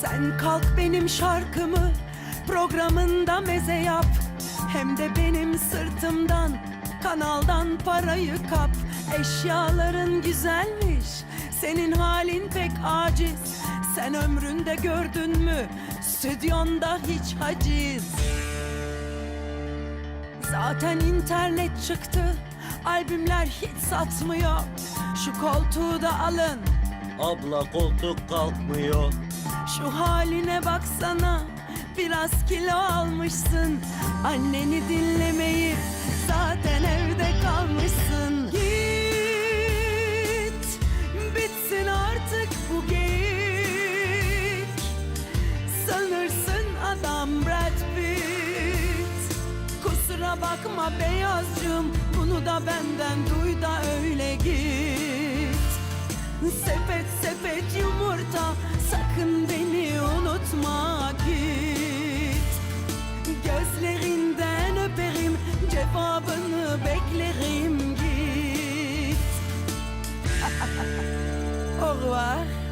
Sen kalk benim şarkımı programında meze yap. Hem de benim sırtımdan kanaldan parayı kap. Eşyaların güzelmiş senin halin pek aciz. Sen ömründe gördün mü stüdyonda hiç haciz. Zaten internet çıktı albümler hiç satmıyor. Şu koltuğu da alın Abla koltuk kalkmıyor. Şu haline baksana Biraz kilo almışsın. Anneni dinlemeyip Zaten evde kalmışsın. Git Bitsin artık bu geyik. Sanırsın adam Brad Pitt. Kusura bakma beyazcığım Bunu da benden duy da öyle au revoir.